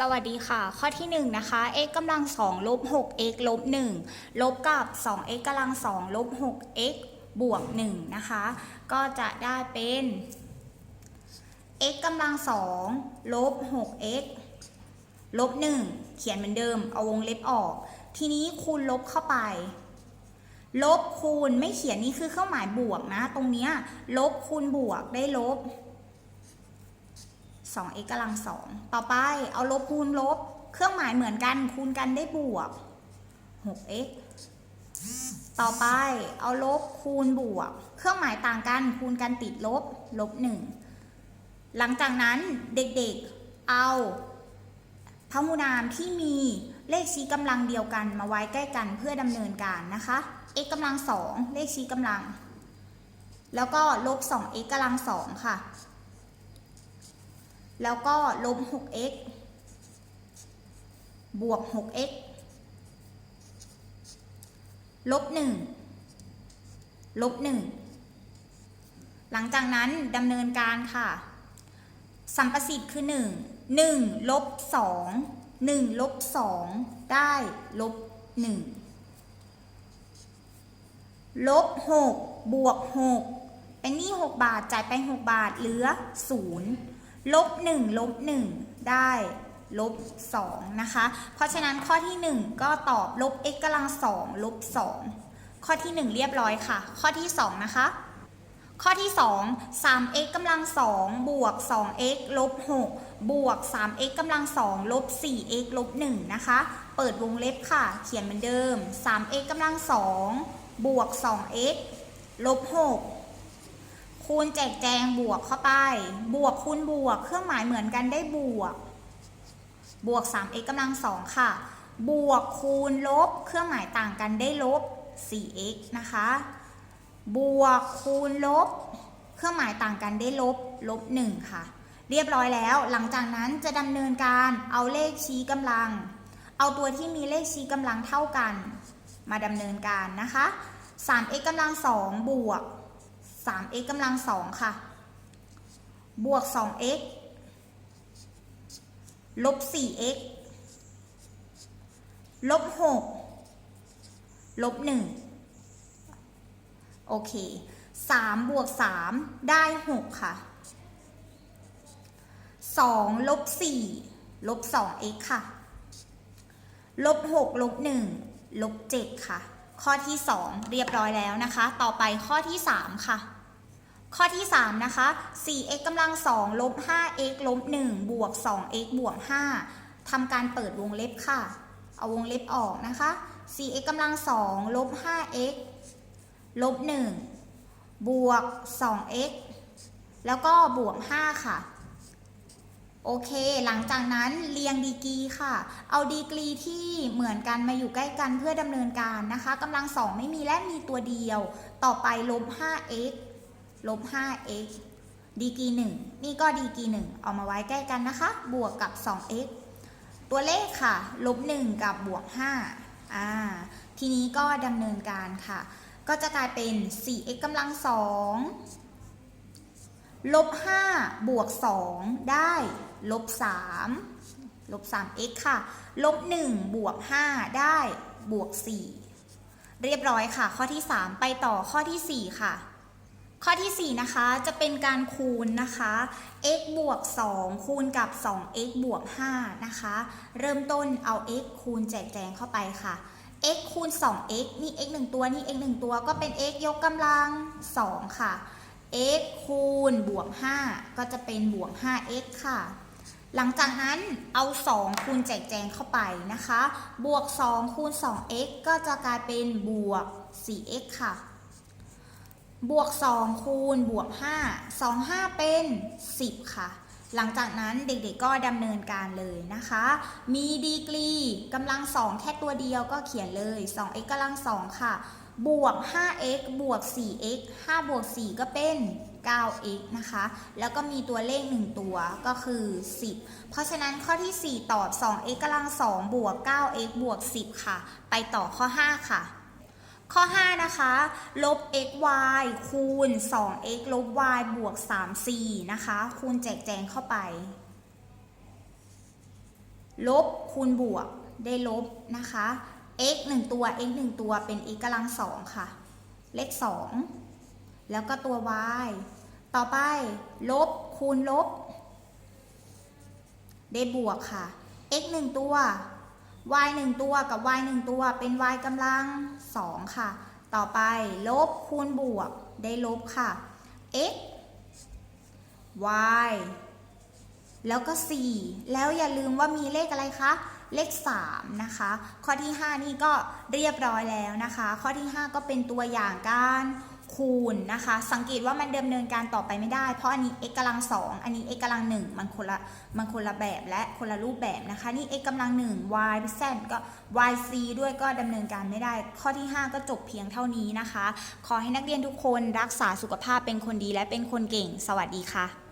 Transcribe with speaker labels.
Speaker 1: สวัสดีค่ะ ข้อที่1นะคะ x กำลัง2ลบ 6x ลบ1ลบกับ 2x กำลัง2ลบ 6x บวก1นะคะ ก็จะได้เป็น x กำลัง2ลบ 6x ลบ1เขียนเหมือนเดิม เอาวงเล็บออก ทีนี้คูณลบเข้าไป ลบคูณไม่เขียนนี่คือเครื่องหมายบวกนะ ตรงเนี้ยลบคูณบวกได้ลบ 2x กำลัง2ต่อไปเอาลบคูณลบ เครื่องหมายเหมือนกันคูณกันได้บวก 6x ต่อไปเอาลบคูณบวก เครื่องหมายต่างกันคูณกันติดลบลบ 1 หลังจากนั้นเด็กๆเอาพหูนามที่มีเลขชี้กำลังเดียวกันมาไว้ใกล้กันเพื่อดำเนินการนะคะ x กำลัง2เลขชี้กำลัง แล้วก็ลบ 2x กำลัง2ค่ะ แล้วก็ลบ 6x บวก 6x ลบ 1 ลบ 1 หลังจากนั้นดำเนินการค่ะ สัมประสิทธิ์คือ 1 1 ลบ 2 1 ลบ 2 ได้ ลบ 1 ลบ 6 บวก 6 เป็นหนี้ 6 บาท จ่ายไป 6 บาท เหลือ 0 ลบ1ลบ1ได้ลบ2นะคะ เพราะฉะนั้นข้อที่ 1 ก็ตอบลบ x กำลัง2ลบ2ข้อที่ 1 เรียบร้อยค่ะ ข้อที่ 2 นะคะ ข้อที่ 2 3x กำลัง2บวก 2x ลบ6บวก 3x กำลัง2ลบ 4x ลบ1นะคะ เปิดวงเล็บค่ะ เขียนเหมือนเดิม 3x กำลัง2บวก 2x ลบ6 คูณแจกแจงบวกเข้าไป บวกคูณบวก เครื่องหมายเหมือนกันได้บวก บวก 3x กำลัง2ค่ะ บวกคูณลบ เครื่องหมายต่างกันได้ลบ 4x นะคะ บวกคูณลบ เครื่องหมายต่างกันได้ลบ ลบ 1 ค่ะ เรียบร้อยแล้ว หลังจากนั้นจะดำเนินการเอาเลขชี้กำลัง เอาตัวที่มีเลขชี้กำลังเท่ากัน มาดำเนินการนะคะ 3x กำลัง2บวก 3x กำลัง2ค่ะ บวก 2x ลบ 4x ลบ 6 ลบ 1 โอเค 3 บวก 3 ได้ 6 ค่ะ 2 ลบ 4 ลบ 2x ค่ะ ลบ 6 ลบ 1 ลบ 7 ค่ะ ข้อที่ 2 เรียบร้อยแล้วนะคะ ต่อไปข้อที่ 3 ค่ะ ข้อที่ 3 นะคะ 4x กำลัง2ลบ 5x ลบ 1 บวก 2x บวก 5ทำการเปิดวงเล็บค่ะ เอาวงเล็บออกนะคะ 4x กำลัง2ลบ 5x ลบ 1 บวก 2x แล้วก็บวก 5 ค่ะ โอเค หลังจากนั้นเรียงดีกรีค่ะ เอาดีกรีที่เหมือนกันมาอยู่ใกล้กันเพื่อดำเนินการนะคะกำลังสองไม่มีและมีตัวเดียว ต่อไปลบ 5x ลบ 5x ดีกรี1นี่ก็ดีกรี1เอามาไว้ใกล้กันนะคะ บวกกับ 2x ตัวเลขค่ะ ลบ 1 กับบวก5อ่าทีนี้ก็ดำเนินการค่ะ ก็จะกลายเป็น 4x กำลัง 2 ลบ 5 บวก 2 ได้ ลบ 3 ลบ 3x ค่ะ ลบ 1 บวก 5 ได้บวก 4 เรียบร้อยค่ะ ข้อที่ 3 ไปต่อข้อที่ 4 ค่ะ ข้อที่ 4 นะคะจะเป็นการคูณนะคะ x บวก 2 คูณกับ 2x บวก 5 นะคะ เริ่มต้นเอา x คูณแจกแจงเข้าไปค่ะ x คูณ 2x นี่ x 1 ตัว นี่ x 1 ตัว ก็เป็น x ยกกำลัง 2 ค่ะ x คูณบวก 5 ก็จะเป็นบวก 5x ค่ะ หลังจากนั้นเอา 2 คูณแจกแจงเข้าไปนะคะ บวก 2 คูณ 2x ก็จะกลายเป็นบวก 4x ค่ะ บวก 2 คูณบวก 5 2 5 เป็น 10 ค่ะ หลังจากนั้นเด็กๆก็ดำเนินการเลยนะคะ มีดีกรีกำลัง 2 แค่ตัวเดียวก็เขียนเลย 2x กำลัง 2 ค่ะ บวก 5x บวก 4x 5 บวก 4 ก็เป็น 9x นะคะ แล้วก็มีตัวเลข 1 ตัวก็คือ 10 เพราะฉะนั้นข้อที่ 4 ตอบ 2x กำลัง 2 บวก 9x บวก 10 ค่ะ ไปต่อข้อ 5 ค่ะ ข้อ 5 นะคะ ลบ xy คูณ 2x ลบ y บวก 3c นะคะ คูณแจกแจงเข้าไป ลบคูณบวกได้ลบนะคะ x 1 ตัว x 1 ตัวเป็น x กำลังสองค่ะ เลข 2 แล้วก็ตัว y ต่อไป ลบคูณลบ ได้บวกค่ะ x 1 ตัว y 1ตัวกับ y 1ตัวเป็น y กำลัง 2 ค่ะ ต่อไปลบคูณบวกได้ลบค่ะ x y แล้วก็ 4 แล้วอย่าลืมว่ามีเลขอะไรคะ เลข 3 นะคะ ข้อที่ 5 นี่ก็เรียบร้อยแล้วนะคะ ข้อที่ 5 ก็เป็นตัวอย่างการ คูณนะคะ สังเกตว่ามันดำเนินการต่อไปไม่ได้ เพราะอันนี้ x กำลังสองอันนี้ x กำลังหนึ่งมันคนละมันคนละแบบและคนละรูปแบบนะคะ นี่ x กำลังหนึ่ง y z ก็ y c ด้วยก็ดำเนินการไม่ได้ ข้อที่ 5 ก็จบเพียงเท่านี้นะคะ ขอให้นักเรียนทุกคนรักษาสุขภาพเป็นคนดีและเป็นคนเก่ง สวัสดีค่ะ